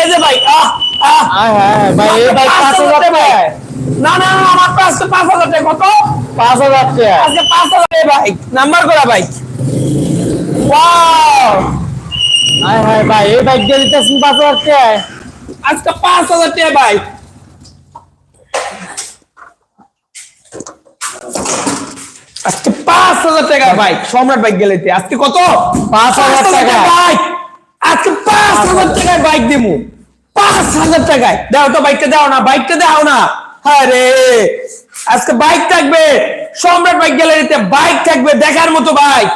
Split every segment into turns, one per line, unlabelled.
এই যে ভাই
টাকা
না না না আমার কত আজকে 5000 টাকা নাম্বার করা আয়
হায় ভাই এই বাইক
টাকা আজকে ভাই টাকা ভাই সম্রাট বাইক গেলে আজকে কত
5000 টাকা
বাইক আজকে পাঁচ হাজার টাকায় বাইক দিমু। পাঁচ হাজার টাকায়। দাও তো বাইকটা দাও না বাইকটা দাও না। আরে আজকে বাইক থাকবে সম্রাট বাইক গ্যালারিতে বাইক থাকবে দেখার মতো বাইক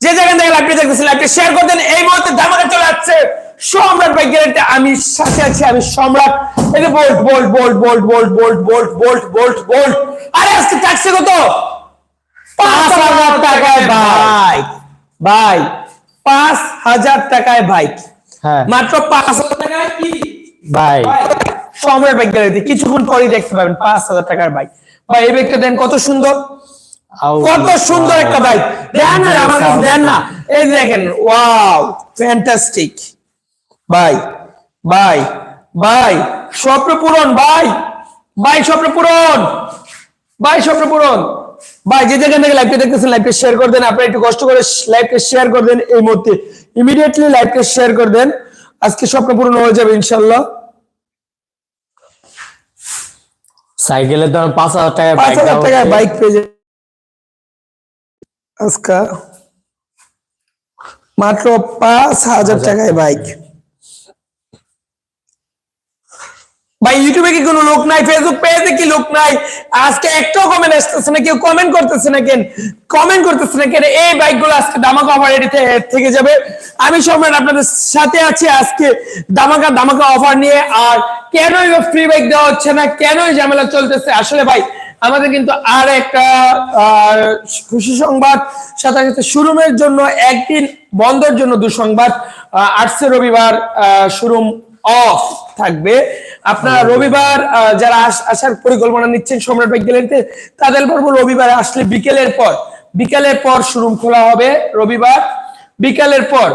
যে যেখান থেকে লাইভটি দেখতেছেন লাইভটি শেয়ার করে দেন এই মুহূর্তে ধামাকা চলে যাচ্ছে সম্রাট বাইক গ্যালারিতে আমি সাথে আছি আমি সম্রাট। এই যে bolt bolt bolt bolt bolt bolt bolt bolt bolt bolt আজকে ট্যাক্সি কত? পাঁচ হাজার টাকায় বাইক ভাই পাঁচ হাজার টাকায় বাইক
হ্যাঁ।
মাত্র পাঁচ হাজার টাকায় কি?
ভাই।
বাইক গ্যালারিতে কিছুক্ষণ পরেই দেখতে পাবেন পাঁচ হাজার টাকার বাইক ভাই এই বাইকটা দেন কত সুন্দর। কত সুন্দর একটা বাইক দেন না আমার কাছে দেন না। এই দেখেন ওয়াও ফ্যান্টাস্টিক ভাই ভাই ভাই স্বপ্ন পূরণ ভাই। ভাই স্বপ্ন পূরণ। ভাই স্বপ্ন পূরণ। ভাই যে যেখান থেকে লাইভটা দেখতেছেন লাইভটা শেয়ার করে দেন। আপনারা একটু কষ্ট করে লাইভটা শেয়ার করে দেন এই মুহূর্তে। ইমিডিয়েটলি লাইভটা শেয়ার করে দেন। আজকে স্বপ্ন পূরণ হয়ে যাবে ইনশাল্লাহ
সাইকেলের দাম পাঁচ হাজার টাকায়
পাঁচ
বাইক
হাজার। টাকায় বাইক পেয়ে যাবে। আজকা মাত্র পাঁচ হাজার টাকায় বাইক ভাই ইউটিউবে কি কোনো লোক নাই? ফেসবুক পেজে কি লোক নাই? আজকে একটাও কমেন্ট আসতেছে না, কেউ কমেন্ট করতেছে না কেন? কমেন্ট করতেছে না কেন? এই বাইকগুলো আজকে দামাকা অফার এটি থেকে যাবে। আমি সম্রাট আপনাদের সাথে আছি আজকে দামাকা দামাকা অফার নিয়ে। আর কেনই ফ্রি বাইক দেওয়া হচ্ছে না? কেনই ঝামেলা চলতেছে? আসলে ভাই, আমাদের কিন্তু আর একটা খুশি সংবাদ, সাথে সাথে শোরুমের জন্য একদিন বন্ধের জন্য দুঃসংবাদ আটশে রবিবার শোরুম অফ থাকবে। আপনারা রবিবার যারা আস- আসার পরিকল্পনা নিচ্ছেন সম্রাট বাইক গ্যালারিতে তাদের বলব রবিবার আসলে বিকেলের পর বিকেলের পর শোরুম খোলা হবে রবিবার। বিকেলের পর।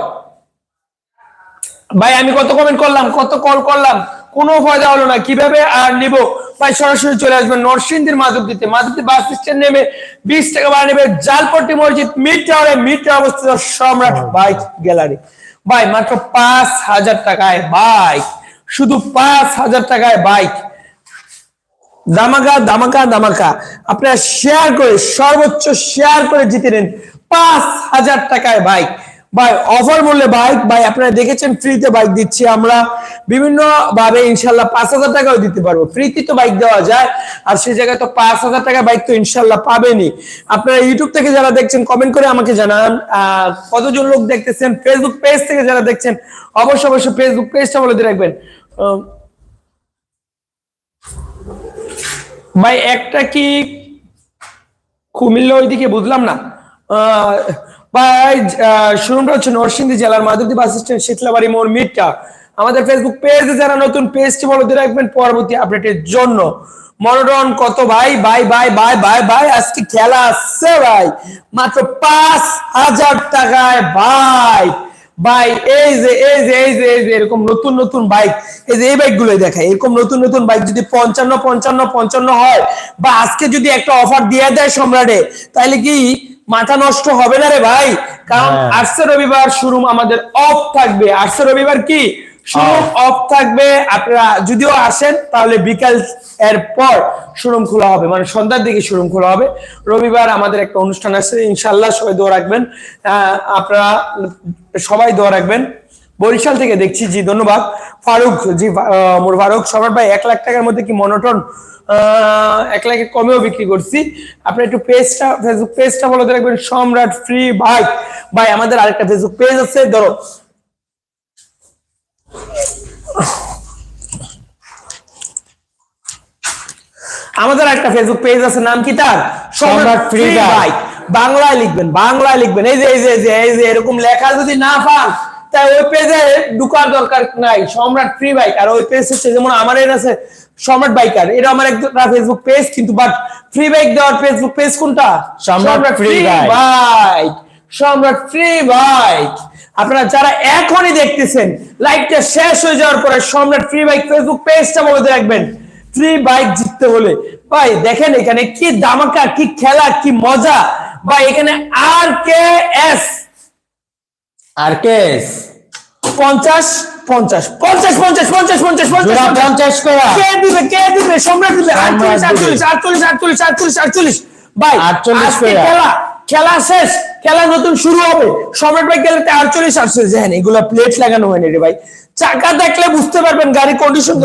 ভাই আমি কত কমেন্ট করলাম কত কল করলাম কোনো ফায়দা হলো না কীভাবে আর নিব? ভাই সরাসরি চলে আসবেন নরসিংদীর মাধব দিতে মাধবদী বাস স্ট্যান্ড নেমে বিশ টাকা ভাড়া নেবে জালপট্টি মসজিদ মিড টাওয়ারে মিড টাওয়ার অবস্থিত সম্রাট বাইক গ্যালারি। ভাই মাত্র পাঁচ হাজার টাকায় বাইক। শুধু পাঁচ হাজার টাকায় বাইক দামাকা দামাকা দামাকা আপনারা শেয়ার করে, সর্বোচ্চ শেয়ার করে জিতে নেন পাঁচ হাজার টাকায় বাইক ভাই অফার মূল্যে বাইক ভাই, আপনারা দেখেছেন ফ্রিতে বাইক দিচ্ছি আমরা। বিভিন্ন ভাবে ইনশাল্লাহ পাঁচ হাজার টাকাও দিতে পারব। ফ্রিতে তো বাইক দেওয়া যায়, আর সেই জায়গায় তো পাঁচ হাজার টাকা বাইক তো ইনশাল্লাহ পাবেনি আপনারা ইউটিউব থেকে যারা দেখছেন কমেন্ট করে আমাকে জানান। কতজন লোক দেখতেছেন ফেসবুক পেজ থেকে যারা দেখছেন, অবশ্যই অবশ্যই ফেসবুক পেজটা বলে দিয়ে রাখবেন। ভাই, একটা কি কুমিল্লা ওইদিকে বুঝলাম না। ভাই হচ্ছে নরসিংদী জেলার মাধবদী বাস স্ট্যান্ড, শীতলাবাড়ি মিটটা। আমাদের ফেসবুক পেজে যারা নতুন পেজটি বলে রাখবেন পরবর্তী আপডেটের জন্য। মনোরন কত ভাই? ভাই ভাই ভাই ভাই ভাই, আজকে খেলা আসছে ভাই। মাত্র পাঁচ হাজার টাকায় ভাই। ভাই এই যে এই যে এই যে এই যে এরকম নতুন নতুন বাইক এই যে এই বাইকগুলো দেখায় এরকম নতুন নতুন বাইক যদি পঞ্চান্ন পঞ্চান্ন পঞ্চান্ন হয় বা আজকে যদি একটা অফার দিয়ে দেয় সম্রাটে তাহলে কি মাথা নষ্ট হবে না রে ভাই? কারণ
হ্যাঁ।
আটশো রবিবার শোরুম আমাদের অফ থাকবে। আটশো রবিবার কি? শোরুম অফ থাকবে আপনারা যদিও আসেন তাহলে বিকাল এর পর শোরুম খোলা হবে। মানে সন্ধ্যার দিকে শোরুম খোলা হবে। রবিবার আমাদের একটা অনুষ্ঠান আছে ইনশাল্লাহ সবাই দোয়া রাখবেন। আপনারা সবাই দোয়া রাখবেন। বরিশাল থেকে দেখছি জি ধন্যবাদ। ফারুক জি মোর ফারুক সবার ভাই এক লাখ টাকার মধ্যে কি মনোটন আহ, এক লাখে কমেও বিক্রি করছি। আপনি একটু পেজটা ফেসবুক পেজটা বলে রাখবেন। সম্রাট ফ্রি বাইক ভাই আমাদের আরেকটা ফেসবুক পেজ আছে ধরো আমাদের একটা ফেসবুক পেজ আছে নাম কি তার? সম্রাট ফ্রি বাইক বাংলায় লিখবেন বাংলায় লিখবেন। এই যে এই যে এই যে এই যে এরকম লেখা যদি না পান তাই ওই পেজে ঢুকার দরকার নাই। সম্রাট ফ্রি বাইক। আর ওই পেজ হচ্ছে যেমন আমার এর আছে সম্রাট বাইকার। এটা আমার একটা ফেসবুক পেজ কিন্তু বাট ফ্রি বাইক দেওয়ার ফেসবুক পেজ কোনটা?
Samrat free.
Bike. Samrat free bike. আপনারা যারা এখনই দেখতেছেন লাইভটা শেষ হয়ে যাওয়ার পরে সম্রাট ফ্রি বাইক ফেসবুক পেজটা বলে রাখবেন। ফ্রি বাইক জিততে হলে। ভাই দেখেন এখানে কি দামাকা কি খেলা কি মজা। ভাই এখানে আর কে এস
আর কেস
পঞ্চাশ পঞ্চাশ পঞ্চাশ পঞ্চাশ পঞ্চাশ পঞ্চাশ
জোড়া
পঞ্চাশ।
পঞ্চাশ
কে দিবে কে দিবে? সম্রাট দিবে। আটচল্লিশ। আটচল্লিশ আটচল্লিশ আটচল্লিশ আটচল্লিশ আটচল্লিশ। ভাই
48
খেলা খেলা শেষ। খেলা নতুন শুরু হবে। সম্রাট ভাই খেলাতে আটচল্লিশ আটচল্লিশ হ্যাঁ এগুলো প্লেট লাগানো হয়নি রে ভাই। চাকা দেখলে বুঝতে পারবেন গাড়ি কন্ডিশন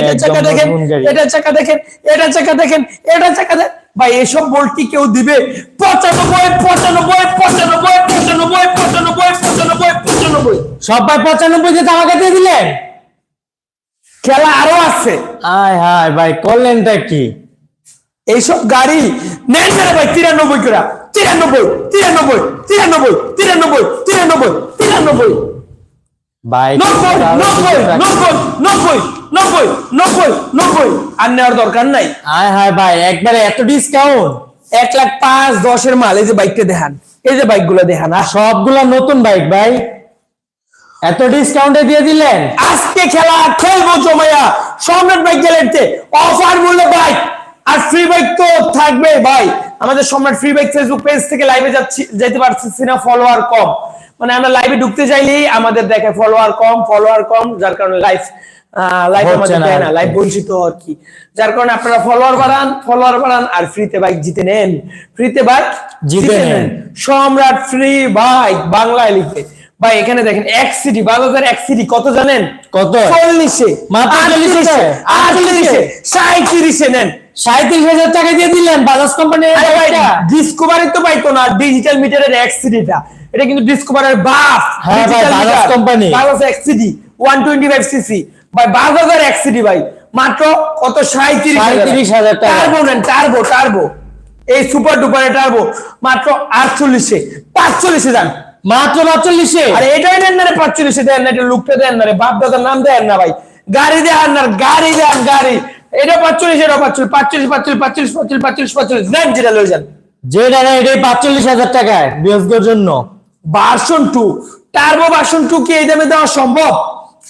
এটা চাকা দেখেন এটা চাকা দেখেন এটা চাকা দেখেন এটা চাকা দেখেন। ভাই এসব বল কি কেউ দিবে? পঁচানব্বই পঁচানব্বই পঁচানব্বই পঁচানব্বই পঁচানব্বই পঁচানব্বই পঁচানব্বই।
সবাই পঁচানব্বই দিয়ে আমাকে দিয়ে দিলেন?
খেলা আরও আছে।
আয় হায় ভাই করলেনটা কি?
এইসব গাড়ি নেন না ভাই তিরানব্বই করে। তিরানব্বই তিরানব্বই তিরানব্বই তিরানব্বই তিরানব্বই তিরানব্বই। নব্বই নব্বই নব্বই নব্বই নব্বই নব্বই নব্বই। আর নেওয়ার দরকার নাই।
আয় হায় ভাই একবারে এত ডিসকাউন্ট
এক লাখ পাঁচ দশের মাল এই যে বাইকটা দেখান। এই যে বাইকগুলো দেখান আর
সবগুলা নতুন বাইক ভাই। এত ডিসকাউন্টে দিয়ে দিলেন?
আজকে খেলা খেলব জমাইয়া। সম্রাট বাইক গ্যালারিতে অফার মূল্য বাইক আর ফ্রি বাইক তো থাকবে ভাই। আমাদের সম্রাট ফ্রি বাইক ফেসবুক পেজ থেকে লাইভে যাচ্ছি যেতে পারছি না ফলোয়ার কম। মানে আমরা লাইভে ঢুকতে চাইলেই আমাদের দেখে ফলোয়ার কম ফলোয়ার কম যার কারণে লাইভ লাইভ আমাদের
না
দেয় না লাইভ বঞ্চিত আর কি। যার কারণে আপনারা ফলোয়ার বাড়ান ফলোয়ার বাড়ান আর ফ্রিতে বাইক জিতে নেন। ফ্রিতে বাইক
জিতে নেন।
সম্রাট ফ্রি বাইক বাংলায় লিখে ভাই এখানে দেখেন এক সিটি বাজাজের এক সিটি কত জানেন?
কত?
চল্লিশে।
মাত্র 40
সাঁত্রিশে নেন।
সাঁত্রিশ হাজার টাকা দিয়ে দিলেন বাজাজ কোম্পানির
আরে ডিসকভারি তো পাইতো না ডিজিটাল মিটারের এক সিটিটা। এটা কিন্তু ডিসকভারের বাপ
হ্যাঁ ভাই, বাজাজ
বাজাজ সিসি বাজাজের মাত্র কত? সাঁত্রিশ
37,000 টাকা।
টার্বো নেন টার্বো টার্বো। এই সুপার ডুপারের টার্বো মাত্র আটচল্লিশে পাঁচচল্লিশে যান।
মাত্র পাঁচচল্লিশে।
আরে এটাই দেন না রে পাঁচচল্লিশে দেন না এটা লুকটা দেন না রে বাপ দাদার নাম দেন না ভাই। গাড়ি দেন না গাড়ি দেন গাড়ি। এটা পাঁচচল্লিশ এটা পাঁচচল্লিশ পাঁচচল্লিশ পাঁচচল্লিশ পাঁচচল্লিশ পাঁচচল্লিশ পাঁচচল্লিশ পাঁচচল্লিশ। দেন যেটা লয়ে যান।
যেটা না এটাই পাঁচচল্লিশ হাজার টাকায় বিএসগোর জন্য।
Version two turbo version two কি এই দামে দেওয়া সম্ভব?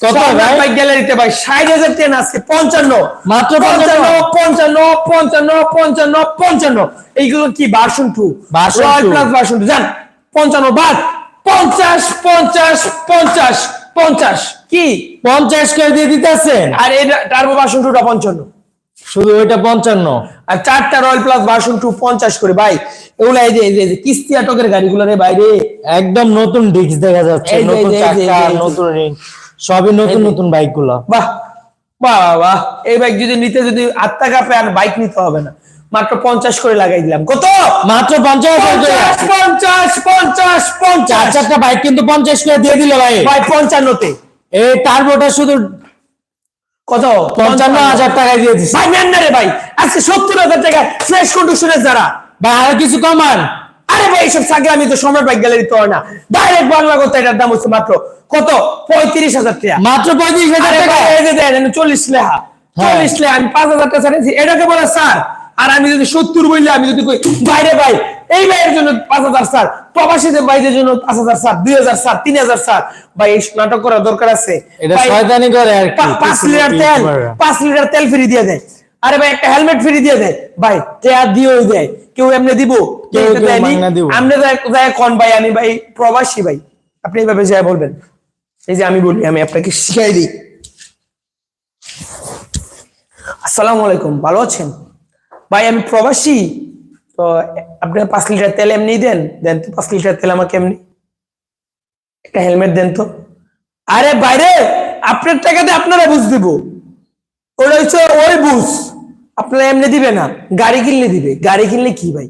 কত ভাই?
বাইক গ্যালারিতে ভাই ষাট হাজার টেন আজকে পঞ্চান্ন।
মাত্র
পঞ্চান্ন। পঞ্চান্ন পঞ্চান্ন পঞ্চান্ন পঞ্চান্ন। এইগুলো কি? Version two royal plus version two জান পঞ্চান্ন বাদ। পঞ্চাশ পঞ্চাশ পঞ্চাশ পঞ্চাশ। কি?
পঞ্চাশ করে দিয়ে দিতেছেন?
আর এটা টার্বো ভার্সন টুটা পঞ্চান্ন।
শুধু ওইটা পঞ্চান্ন?
আর চারটা রয়্যাল প্লাস ভার্সন টু পঞ্চাশ করে। ভাই এগুলো এই যে এই যে- কিস্তি আটকের গাড়িগুলো রে বাইরে
একদম নতুন ডিস্ক দেখা যাচ্ছে নতুন চাকা নতুন রিং সবই নতুন নতুন বাইকগুলা।
বাহ বাহ বাহ, বাহ। এই বাইক যদি নিতে যদি আত্মা কাপে আর বাইক নিতে হবে না। মাত্র পঞ্চাশ করে লাগাই দিলাম। কত?
মাত্র পঞ্চাশ
পঞ্চাশ পঞ্চাশ পঞ্চাশ
চারটা বাইক কিন্তু পঞ্চাশ করে দিয়ে দিলে ভাই।
ভাই পঞ্চান্নতে।
এই টার্বোটা শুধু
কত?
পঞ্চান্ন হাজার টাকায় দিয়ে দিচ্ছে
ভাই নেন না রে ভাই। আজকে সত্তর হাজার টাকা ফ্রেশ কন্ডিশনের যারা।
ভাই আর কিছু কমান।
আরে ভাই এইসব চাকরি আমি তো সম্রাট বাইক গ্যালারি তো না। ডাইরেক্ট বাংলা কথা এটার দাম হচ্ছে মাত্র কত? পঁয়ত্রিশ হাজার টাকা।
মাত্র পঁয়ত্রিশ হাজার টাকা।
চল্লিশ লেহা।
হ্যাঁ।
চল্লিশ লেহা আমি পাঁচ হাজার টাকা এটাকে বলে স্যার আর আমি যদি সত্তর বললে আমি যদি কই বাইরে ভাই এই ভাইয়ের জন্য পাঁচ হাজার স্যার প্রবাসীদের ভাইদের জন্য পাঁচ হাজার স্যার দুই হাজার স্যার তিন হাজার স্যার। ভাই এই নাটক করার দরকার আছে। পাঁচ লিটার তেল পাঁচ লিটার তেল ফ্রি দিয়ে দেয়। আরে ভাই একটা হেলমেট ফ্রি দিয়ে দেয়। ভাই টেয়ার দিয়েও দেয়। কেউ এমনি দিব যায়- যায় কোন ভাই? আমি ভাই প্রবাসী ভাই। আপনি এইভাবে যায় বলবেন। এই যে আমি বলি আমি আপনাকে শিখাই দিই। আসসালামু আলাইকুম ভালো আছেন? ভাই, আমি প্রবাসী, তো আপনি পাঁচ লিটার তেল এমনি দেন দেন তো পাঁচ লিটার তেল আমাকে এমনি। একটা হেলমেট দেন তো। আরে বাইরে, আপনার টাকাতে আপনারা বুঝ দিব। ওটা হচ্ছে ওই বুঝ। আপনারা এমনি দিবে না, গাড়ি কিনলে দিবে। গাড়ি কিনলে কি ভাই?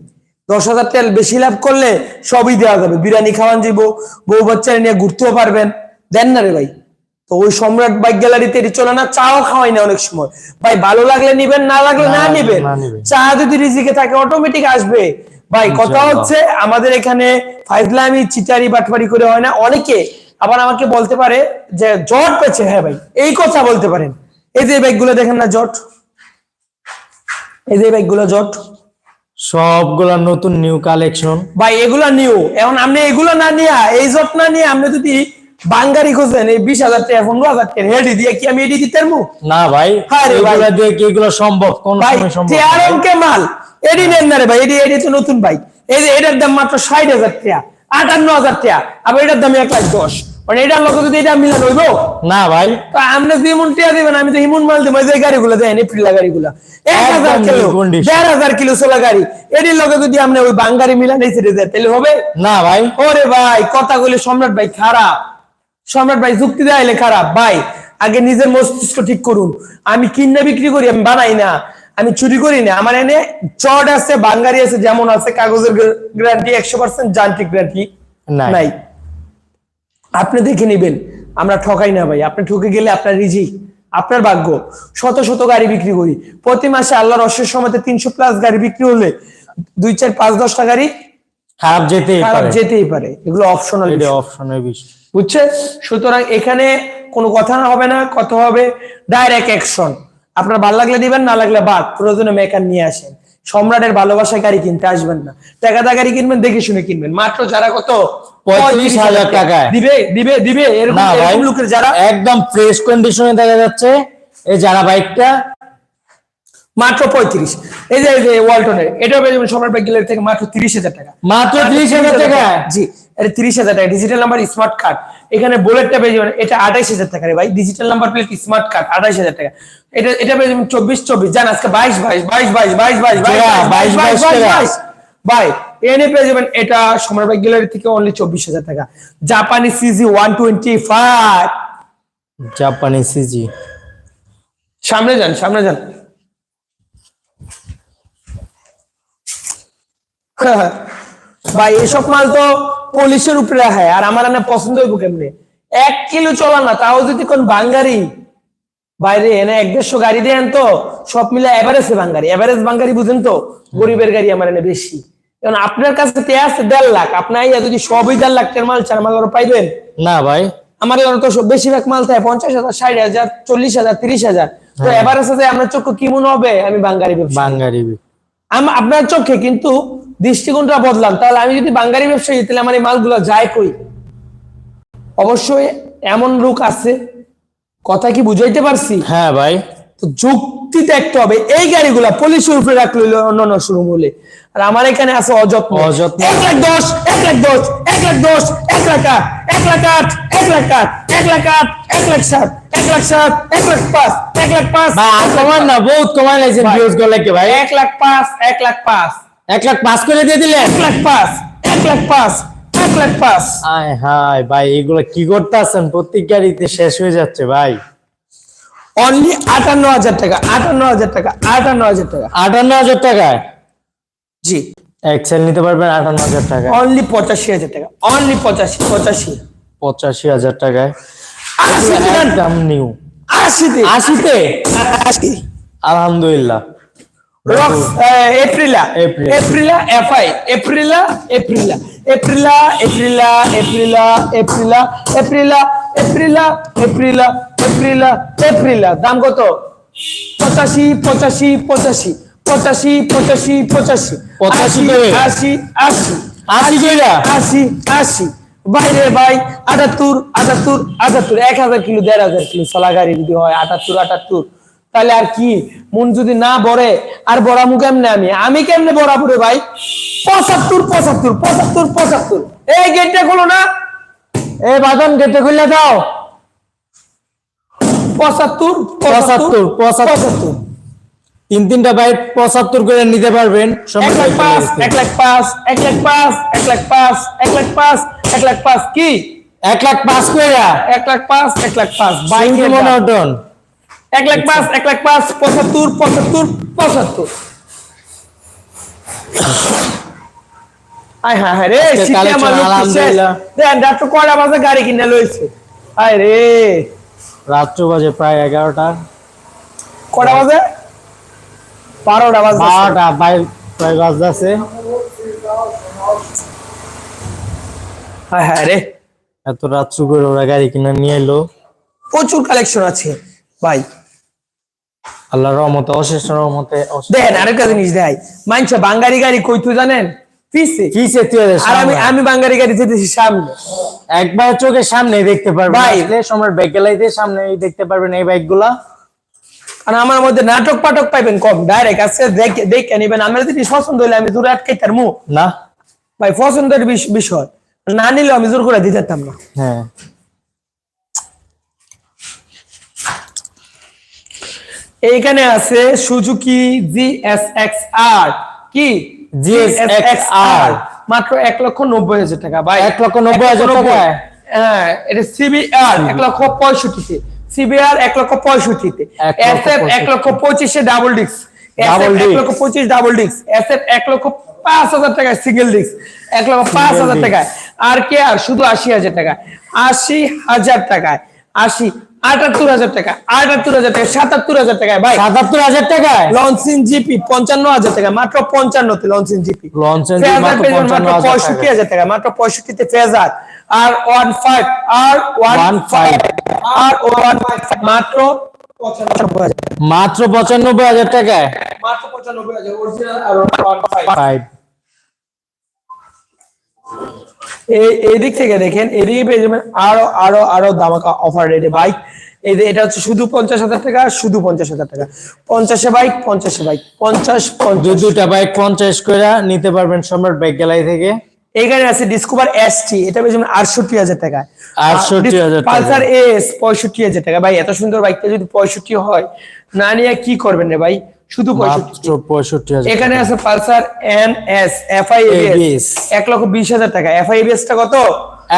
দশ হাজার তেল বেশি লাভ করলে সবই দেওয়া যাবে। বিরিয়ানি খাওয়ান যাব বউ বাচ্চা নিয়ে ঘুরতেও পারবেন। দেন না রে ভাই। তো ওই সম্রাট বাইক গ্যালারিতে এটি চলে না চাও খাওয়াই না অনেক সময়। ভাই ভালো লাগলে নিবেন না লাগলে
না
নিবেন। চা যদি রিজিকে থাকে অটোমেটিক আসবে। ভাই কথা হচ্ছে আমাদের এখানে ফাইজলামি চিটারি বাটবারি করে হয় না। অনেকে আবার আমাকে বলতে পারে যে জট পেয়েছে। হ্যাঁ ভাই এই কথা বলতে পারেন। এই যে ব্যাগগুলো দেখেন না জট। এই যে ব্যাগগুলো জট।
সবগুলা নতুন নিউ কালেকশন
ভাই এগুলা নিউ এখন আপনি এগুলা না নিয়া এই জট না নিয়ে আপনি যদি বাঙ্গারি খোঁজেন এই বিশ হাজার টাকা পনেরো হাজার টাকা হেডি দিয়ে কি আমি এটি দিতে পারব?
না ভাই
হ্যাঁ
এগুলা দিয়ে কি এগুলো সম্ভব? কোন
ভাই
ভাই?
মাল এডি নেন না রে ভাই এডি এডি তো নতুন ভাই। এই যে এটার দাম মাত্র ষাট হাজার টাকা আটান্ন হাজার টাকা আবার এটার দাম এক লাখ দশ। মানে এটার লোক যদি এটা মিলান হইব?
না ভাই।
তো আপনি দুই মন টিয়া দিবেন আমি তো হিমুন মাল দেবো যে গাড়িগুলো দেন এপ্রিলা গাড়িগুলো। এক হাজার কিলো। দেড় হাজার কিলো সোলা গাড়ি। এটির লোকে যদি আপনি ওই বাঙ্গারি মিলান এই ছেড়ে দেয় তাহলে হবে?
না ভাই।
ওরে ভাই কথাগুলি সম্রাট ভাই খারাপ। সম্রাট ভাই যুক্তি দেয়াইলে খারাপ। ভাই আগে নিজের মস্তিষ্ক ঠিক করুন। আমি কিনে বিক্রি করি আমি বানাই না। আমি চুরি করি না। আমার এনে চট আছে বাঙ্গারি আছে যেমন আছে কাগজের গ্যারান্টি একশো পার্সেন্ট যান্ত্রিক গ্যারান্টি নাই। আপনি দেখে নেবেন। আমরা ঠকাই না ভাই। আপনি ঠকে গেলে আপনার রিজি আপনার ভাগ্য। শত শত গাড়ি বিক্রি করি। প্রতি মাসে আল্লাহর অশেষ সময়তে তিনশো প্লাস গাড়ি বিক্রি হলে দুই চার পাঁচ দশটা গাড়ি
খারাপ যেতেই
খারাপ
পারে।
যেতেই পারে। এগুলো অপশনাল
এটা অপশনের বিষয়।
বুঝছে সুতরাং এখানে কোনো কথা না হবে না কত হবে ডাইরেক্ট অ্যাকশন আপনার ভালো লাগলে দিবেন না লাগলে বাদ। প্রয়োজনে মেকার নিয়ে আসেন। সম্রাটের ভালোবাসায় গাড়ি কিনতে আসবেন না। টাকাটা গাড়ি কিনবেন দেখে শুনে কিনবেন। মাত্র যারা কত?
পঁয়ত্রিশ হাজার টাকায়।
দিবে দিবে দিবে। এরকম লোকের যারা
একদম ফ্রেশ কন্ডিশনে দেখা যাচ্ছে। এই যারা বাইকটা
মাত্র পঁয়ত্রিশ। এই যে ওয়ালটনের এটা সম্রাট থেকে মাত্র তিরিশ হাজার টাকা।
মাত্র 30,000 টাকা?
জি। এটা তিরিশ হাজার টাকা। ডিজিটাল নাম্বার স্মার্ট কার্ড এখানে বুলেটটা পেয়ে যাবেন। এটা আঠাইশ হাজার টাকা রে ভাই। Digital number plate smart card আঠাইশ হাজার টাকা। এটা এটা পেয়ে যাবেন চব্বিশ চব্বিশ। জান আজকে বাইশ বাইশ বাইশ বাইশ বাইশ বাইশ বাইশ বাইশ বাইশ ভাই এনে পেয়ে যাবেন এটা সম্রাট গ্যালারি থেকে অনলি চব্বিশ হাজার টাকা। জাপানি সিজি ওয়ান টোয়েন্টি ফাইভ
জাপানি সিজি
সামনে যান সামনে যান। ভাই এসব মাল তো পুলিশের উপরে হয় আর আমার এনে পছন্দ হইব কেমনে? এক কিলো চলা না তাও যদি কোন বাঙ্গারি বাইরে এনে এক দেড়শো গাড়ি দেন তো সব মিলে এভারেজে বাঙ্গারি। এভারেজ বাঙ্গারি বুঝেন তো গরিবের গাড়ি আমার এনে বেশি। এখন আপনার কাছে তে আছে দেড় লাখ আপনার যদি সবই দেড় লাখ টাকার মাল চার মাল আরও পাইবেন
না ভাই।
আমার তো বেশিরভাগ মাল থাকে পঞ্চাশ হাজার ষাট হাজার চল্লিশ হাজার তিরিশ হাজার। তো
হ্যাঁ।
এবার আছে আপনার চক্ষু কি মনে হবে? আমি বাঙ্গারি
বাঙ্গারি
আপনার চোখে কিন্তু দৃষ্টিকোণটা বদলাম তাহলে আমি যদি বাঙালি ব্যবসায়ী তাহলে আমার এই মালগুলো যায় কই? অবশ্যই এমন লোক আছে কথা কি বুঝাইতে পারছি?
হ্যাঁ ভাই।
তো যুক্তি দেখতে হবে। এই গাড়িগুলা পুলিশের উপরে রাখল অন্যান্য শুরু হলে। আর আমার এখানে আছে অযত্ন
অযত্ন।
এক লাখ দশ এক লাখ দশ এক লাখ দশ এক লাখ আট এক লাখ আট এক লাখ আট এক লাখ আট এক লাখ সাত এক লাখ সাত এক লাখ পাঁচ এক লাখ পাঁচ
কমান না বহুত লাইছেন
ভাই।
ভিউজগুলো কি ভাই
এক লাখ পাঁচ এক লাখ পাঁচ
এক লাখ পাস করে দিয়ে দিলে
এক লাখ পাঁচ এক লাখ পাঁচ এক লাখ পাঁচ
আয় হায় ভাই এগুলো কি করতেছেন প্রত্যেক গাড়িতে শেষ হয়ে যাচ্ছে ভাই
অনলি আটান্ন হাজার টাকা আটান্ন হাজার টাকা আটান্ন হাজার টাকা
আটান্ন হাজার টাকায়
জি।
এক্সেল নিতে পারবেন আটান্ন হাজার টাকায়।
অনলি পঁচাশি হাজার টাকা। অনলি পঁচাশি পঁচাশি।
পঁচাশি হাজার টাকায়।
দেন।
একদম নিউ
আশিতে।
আশিতে?
আশি।
আলহামদুলিল্লাহ।
Aprilia. Aprilia FI Aprilia Aprilia Aprilia Aprilia Aprilia Aprilia Aprilia Aprilia Aprilia Aprilia Aprilia দাম কত পঁচাশি পঁচাশি পঁচাশি পঁচাশি পঁচাশি পঁচাশি।
পঁচাশি
আশি? আশি আশি।
আশি?
আশি বাইরে ভাই আটাত্তর আটাত্তর আটাত্তর। এক হাজার কিলো দেড় হাজার কিলো চলা গাড়ি যদি হয় আটাত্তর আটাত্তর। তাহলে আর কি? মন যদি না বড়ে আর বড়ামু কেমনে আমি? আমি কেমনে বরাবরে ভাই? পঁচাত্তর পঁচাত্তর পঁচাত্তর পঁচাত্তর। এই গেটটা খোলো না।
এ বাদন গেটে খুলে দাও।
পঁচাত্তর
পঁচাত্তর, পঁচাত্তর। তিন তিনটা বাইক পঁচাত্তর করে নিতে পারবেন
এক লাখ পাঁচ এক লাখ পাঁচ এক লাখ পাঁচ এক লাখ পাঁচ এক লাখ পাঁচ এক লাখ পাঁচ কি
এক লাখ পাঁচ কইরা
এক লাখ পাঁচ এক লাখ পাঁচ
বাইক
বাইকের
মনোটন
এক লাখ পাঁচ এক লাখ পাঁচ পঁচাত্তর পঁচাত্তর পঁচাত্তর আয় হ্যাঁ হ্যাঁ রে শীতে আমার লোক তো শেষ।
আলহামদুলিল্লাহ।
দেন রাত্র কয়টা বাজে গাড়ি কিনে লইছে আয় রে
রাত্র বাজে প্রায় এগারোটা
কটা বাজে বারোটা বাজে
বারোটা বাইক প্রায় বাজতেছে।
হ্যাঁ হ্যাঁ রে।
এত রাত্র করে ওরা গাড়ি কিনে নিয়ে এলো।
প্রচুর কালেকশন আছে। ভাই।
আল্লাহ রহমতে অশেষ রহমতে
দেখেন আরেকটা জিনিস মানছে বাঙ্গারি গাড়ি কই তুই জানেন?
তুই
আর আমি বাঙ্গারি গাড়ি যেতেছি সামনে।
একবার চোখের সামনে দেখতে পারবেন। আসলে সময় বাইক গেলাইতে সামনে দেখতে পারবেন এই বাইকগুলা
আর আমার মধ্যে নাটক পাটক পাইবেন কম ডাইরেক্ট আছে দেখে দেখে নিবেন। আমার যদি পছন্দ হইলে আমি দূরে আটকাই তার মুখ
না।
ভাই পছন্দের বিষয়। না নিলেও আমি জোর করে দিতে না।
হ্যাঁ।
এইখানে আছে Suzuki G S X R. কি?
GSX-R
মাত্র এক লক্ষ নব্বই হাজার টাকা ভাই।
এক লক্ষ নব্বই হাজার টাকায়?
হ্যাঁ এটা সিবিআর এক লক্ষ পঁয়ষট্টিতে। সিবিআর এক লক্ষ পঁয়ষট্টিতে। এস এফ এক লক্ষ পঁচিশে ডাবল ডিস্ক
Double
এক লক্ষ পঁচিশ ডাবল ডিস্ক এস এফ এক লক্ষ পাঁচ হাজার টাকায় সিঙ্গেল ডিস্ক এক লক্ষ পাঁচ হাজার টাকায়। আর কে আর? শুধু আশি হাজার টাকায়। আশি হাজার টাকায়। আশি আটাত্তর হাজার টাকা আটাত্তর হাজার টাকা সাতাত্তর হাজার টাকায় ভাই।
সাতাত্তর হাজার টাকায়?
লঞ্চিং জিপি পঞ্চান্ন হাজার টাকা মাত্র পঞ্চান্নতে লঞ্চিং জিপি।
হাজার
পঁয়ষট্টি
টাকা
হাজার টাকা মাত্র পঁয়ষট্টিতে Fazer. R one five R one five R one মাত্র পঁচানব্বই হাজার
মাত্র পঁচানব্বই হাজার টাকায়?
মাত্র পঁচানব্বই হাজার original R one five.
Five.
এই এই দিক থেকে দেখেন এদিকে পেয়ে যাবেন আরও আরও আরও দামাকা অফার রেটে বাইক এই যে এটা হচ্ছে শুধু পঞ্চাশ হাজার টাকা শুধু পঞ্চাশ হাজার টাকা। পঞ্চাশে বাইক পঞ্চাশে বাইক পঞ্চাশ
দুটা বাইক পঞ্চাশ করে নিতে পারবেন সম্রাট বাইক গেলাই থেকে।
এখানে আছে ডিসকভার এসটি এটা পেয়ে যাবেন আটষট্টি হাজার টাকা।
68,000 টাকা।
পালসার এস পঁয়ষট্টি হাজার টাকা। ভাই এত সুন্দর বাইকটা যদি পঁয়ষট্টি হয় না নিয়ে কি করবেন রে ভাই? শুধু পঁয়ষট্টি। এখানে আছে Pulsar N S F
I
এক লক্ষ বিশ হাজার টাকা। এফ আই টা কত?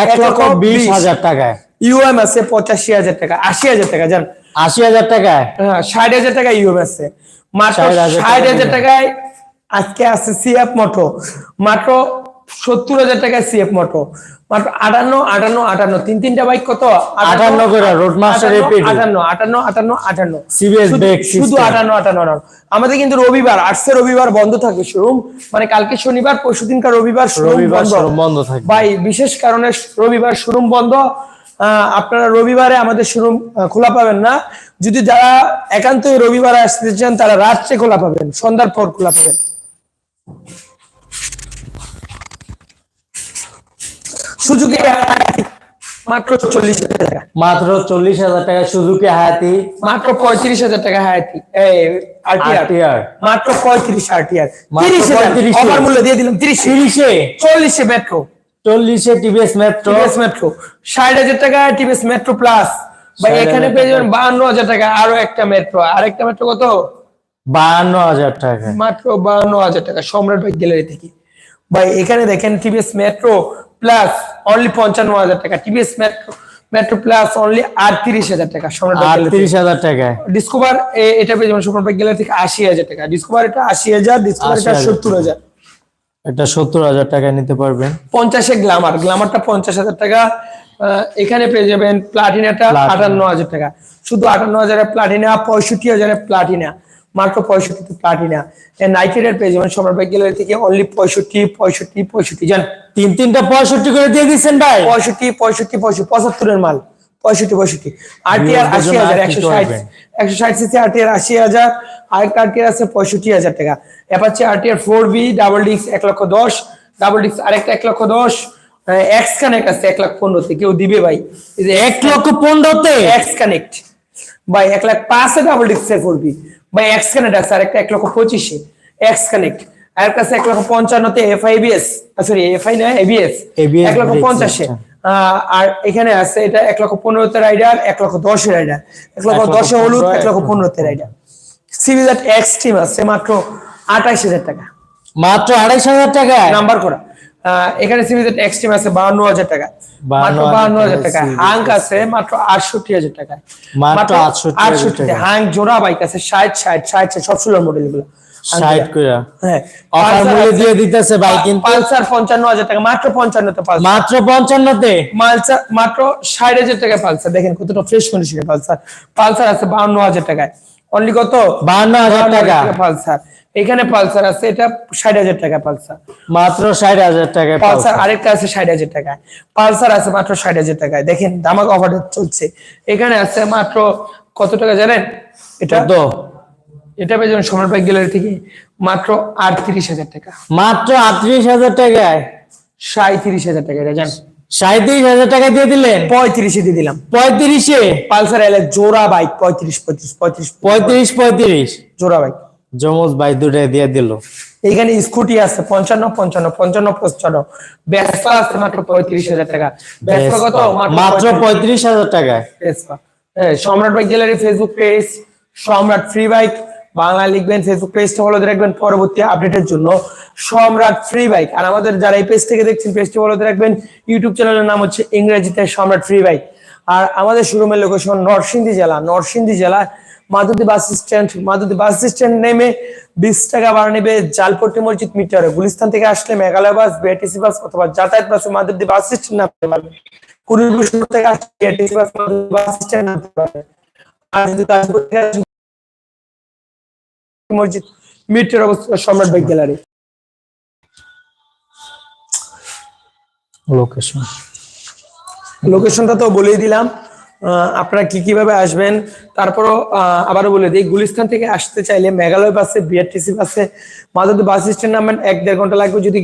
এক লক্ষ বিশ হাজার টাকা।
ইউএম আছে পঁচাশি হাজার টাকা আশি হাজার টাকা। যান
আশি হাজার টাকা?
হ্যাঁ ষাট হাজার টাকা ইউএম আছে। মাত্র
60,000 টাকা
ষাট হাজার টাকায় আজকে আছে সিএফ মোটো। মাত্র সত্তর হাজার টাকায় সিএফ মোটো মাত্র আটান্ন আটান্ন আটান্ন। তিন তিনটা বাইক কত?
58 করে, Roadmaster
আটান্ন, আটান্ন আটান্ন আটান্ন। আটান্ন শুধু-। আটান্ন আটান্ন আটান্ন। আমাদের কিন্তু রবিবার আটশে রবিবার বন্ধ থাকবে শোরুম মানে কালকে শনিবার পরশু দিনকার রবিবার
রবিবার
বন্ধ
বন্ধ
ভাই বিশেষ কারণে রবিবার শোরুম বন্ধ। আহ, আপনারা রবিবারে আমাদের শোরুম খোলা পাবেন না। যদি যারা একান্তই রবিবারে আসতে চান তারা রাত্রে খোলা পাবেন। সন্ধ্যার পর খোলা পাবেন। সুযোগে মাত্র চল্লিশ হাজার টাকা।
মাত্র চল্লিশ হাজার টাকা সুজুকি হায়াতি।
মাত্র পঁয়ত্রিশ হাজার টাকা হায়াতি। মাত্র পঁয়ত্রিশ আরটিআর তিরিশ
35 -এ।
অফার মূল্য দিয়ে দিলাম তিরিশ।
তিরিশে
চল্লিশে মেট্রো
চল্লিশে টিভিএস মেট্রো
টিভিএস মেট্রো ষাট হাজার টাকা টিভিএস মেট্রো প্লাস বা এখানে পেয়ে যাবেন। বাহান্ন হাজার টাকা। আরও একটা মেট্রো আরেকটা মেট্রো কত?
বাহান্ন হাজার টাকা।
মাত্র বাহান্ন হাজার টাকা। সম্রাট বাইক গ্যালারি থেকে। ভাই এখানে দেখেন টিভিএস মেট্রো প্লাস অনলি পঞ্চান্ন হাজার টাকা। TVS Metro Metro plus only আটত্রিশ হাজার টাকা।
আটত্রিশ হাজার টাকায়।
ডিসকভার এটা পেয়ে যাবেন সম্রাট গ্যালারি থেকে আশি হাজার টাকা। ডিসকভার এটা আশি হাজার ডিসকভার এটা সত্তর হাজার।
এটা সত্তর হাজার টাকায় নিতে পারবেন।
পঞ্চাশে গ্লামার গ্লামারটা পঞ্চাশ হাজার টাকা। এখানে পেয়ে যাবেন প্লাটিনাটা আটান্ন হাজার টাকা। শুধু আটান্ন হাজারের প্লাটিনা পঁয়ষট্টি হাজারের প্লাটিনা মাত্র পঁয়ষট্টিতে প্লাটিনা নাইকের পেয়ে যাবেন সম্রাট বাইক গ্যালারি থেকে অনলি পঁয়ষট্টি পঁয়ষট্টি পঁয়ষট্টি। জান?
তিন তিনটা পঁয়ষট্টি করে দিয়ে দিচ্ছেন ভাই।
পঁয়ষট্টি পঁয়ষট্টি পঁয়ষট্টি পঁচাত্তরের মাল। পঁয়ষট্টি পঁয়ষট্টি। আরটিআর আশি হাজার একশো ষাট একশো ষাট সিসি আরটিআর আশি হাজার আরেকটা আরটিআর আছে পঁয়ষট্টি হাজার টাকা। Apache RTR four B double ডিক্স এক লক্ষ দশ ডাবল ডিক্স আরেকটা এক লক্ষ দশ এক্স কানেক্ট আছে এক লাখ পনেরোতে। কেউ দিবে ভাই? যে
এক লক্ষ পনেরোতে?
এক্স কানেক্ট ভাই এক লাখ পাঁচে ডাবল ডিক্সে করবি ভাই এক্স কানেক্ট আছে আর একটা এক লক্ষ পঁচিশে। এক্স কানেক্ট আর কাছে এক লক্ষ পঞ্চান্নতে F I BS sorry F I না এবিএস এক লক্ষ পঞ্চাশে। আহ, আর এখানে আছে এটা এক লক্ষ পনেরোতে রাইডার এক লক্ষ দশে রাইডার এক লক্ষ দশে হলুদ এক লক্ষ পনেরোতে রাইডার সিরিজ এক্স টিম আছে মাত্র আঠাশ হাজার টাকা।
মাত্র আড়াইশ হাজার টাকা
নাম্বার করা। এখানে সিরিজ এক্স টিম আছে বাহান্ন হাজার টাকা।
52,000
মাত্র বাহান্ন হাজার টাকা। হাঙ্ক আছে মাত্র আটষট্টি হাজার টাকা।
মাত্র 68,000
আটষট্টি
টাকা।
হাঙ্ক জোড়া বাইক আছে ষাট ষাট ষাট ষাট সব ষোলো মডেলগুলো
ষাট করে
হ্যাঁ।
অফার
পালসার
মূল্য দিয়ে দিতেছে ভাই কিন্তু
পালসার পঞ্চান্ন হাজার টাকা মাত্র পঞ্চান্নতে পালসার।
মাত্র পঞ্চান্নতে?
মালসার মাত্র ষাট হাজার টাকা পালসার। দেখেন কতটা ফ্রেশ কন্ডিশনের পালসার। পালসার আছে বাউন্ন হাজার টাকায়। অনলি কত?
বাহান্ন হাজার
52,000
টাকা
পালসার। এখানে পালসার আছে এটা ষাট হাজার টাকা পালসার।
মাত্র ষাট হাজার টাকায়
পালসার। আরেকটা আছে ষাট হাজার টাকায়। পালসার আছে মাত্র ষাট হাজার টাকায়। দেখেন দামাক অফার চলছে। এখানে আছে মাত্র কত টাকা জানেন? এটা
কত
এটা পেয়ে যাবেন সম্রাট বাইক গ্যালারি থেকে মাত্র আটত্রিশ হাজার টাকা।
মাত্র আটত্রিশ হাজার টাকায়?
সাঁত্রিশ হাজার টাকা এটা জান
সাঁত্রিশ হাজার টাকা দিয়ে দিলেন?
পঁয়ত্রিশে দিয়ে দিলাম।
পঁয়ত্রিশে?
পালসার এলে জোড়া বাইক পঁয়ত্রিশ পঁয়ত্রিশ পঁয়ত্রিশ।
পঁয়ত্রিশ পঁয়ত্রিশ।
জোড়া বাইক।
জমজ ভাই দুটাই দিয়ে দিল।
এইখানে স্কুটি আছে পঞ্চান্ন পঞ্চান্ন পঞ্চান্ন পঞ্চান্ন ব্যবসা আছে মাত্র পঁয়ত্রিশ হাজার টাকা। কত?
মাত্র পঁয়ত্রিশ। হাজার
ভেসপা। হ্যাঁ, Samrat bike gallery Facebook page Samrat free bike Bangla লিখবেন ফেসবুক পেজটা ফলো রাখবেন পরবর্তী আপডেটের জন্য। সম্রাট ফ্রি বাইক আর আমাদের যারা এই পেজ থেকে দেখছেন পেজটি ফলো রাখবেন। ইউটিউব চ্যানেলের নাম হচ্ছে ইংরেজিতে সম্রাট ফ্রি বাইক আর আমাদের শোরুমের লোকেশন নরসিংদী জেলা নরসিংদী জেলা মাধুদী বাস স্ট্যান্ড মাধুদী বাস স্ট্যান্ড নেমে বিশ টাকা ভাড়া নেবে জালপট্টি মসজিদ মিটারে। গুলিস্তান থেকে আসলে মেঘালয় বাস বিআরটিসি বাস অথবা যাতায়াত বাসে মাধুদী বাস স্ট্যান্ড নামতে পারবে কুড়িপুর থেকে আসলে বিআরটিসি বাস মাধুদী বাস স্ট্যান্ড নামতে পারবে আর যদি তাজপুর থেকে মসজিদ মিটার অবস্থিত সম্রাট গ্যালারি।
লোকেশন
লোকেশনটা তো বলেই দিলাম। আপনারা কি কীভাবে আসবেন? তারপরও আবারও বলে দিই, গুলিস্তান থেকে আসতে চাইলে মেঘালয় বাসে, বিআরটিসি বাসে মাধবদী বাস স্ট্যান্ড নামবেন, এক দেড় ঘণ্টা লাগবে। যদি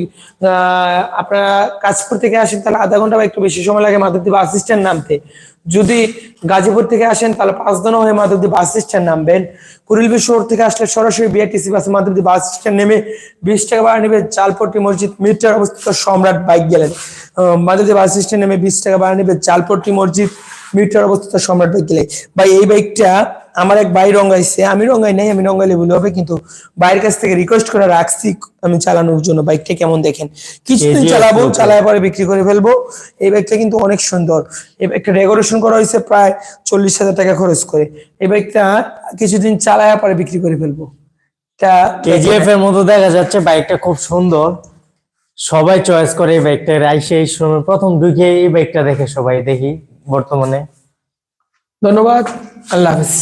আপনারা কাশপুর থেকে আসেন, তাহলে আধা ঘণ্টা বা একটু বেশি সময় লাগে মাধবদী বাস স্ট্যান্ড নামতে। যদি গাজীপুর থেকে আসেন, তাহলে পাঁচ দিনও হয়ে মাধবদী বাস স্ট্যান্ড নামবেন। কুড়িলবি শহর থেকে আসলে সরাসরি বিআরটিসি বাসে মাধবদী বাস স্ট্যান্ড নেমে বিশ টাকা ভাড়া নেবে চালপট্টি মসজিদ মিটার অবস্থিত সম্রাট বাইক গেলেন মাধবদী বাস স্ট্যান্ড নেমে বিশ টাকা ভাড়া নেবে চালপট্টি মসজিদ মিটার অবস্থিত সম্রাট বাইক গ্যালারি ভাই এই বাইকটা আমার এক ভাই রঙাইছে আমি রঙাই নাই আমি রঙাইলে ভুল হবে কিন্তু বাইরের কাছ থেকে রিকোয়েস্ট করে রাখছি আমি চালানোর জন্য। বাইকটা কেমন দেখেন? কিছুদিন চালাবো চালায় পরে বিক্রি করে ফেলব। এই বাইকটা কিন্তু অনেক সুন্দর। এই বাইকটা ডেকোরেশন করা হয়েছে প্রায় চল্লিশ হাজার টাকা খরচ করে। এই বাইকটা কিছুদিন চালায় পরে বিক্রি করে ফেলব। তা
কেজিএফ এর মতো দেখা যাচ্ছে বাইকটা খুব সুন্দর। সবাই চয়েস করে এই বাইকটা। রাইসে এই সময় প্রথম ঢুকে এই বাইকটা দেখে সবাই দেখি। বর্তমানে
ধন্যবাদ আল্লাহ হাফিজ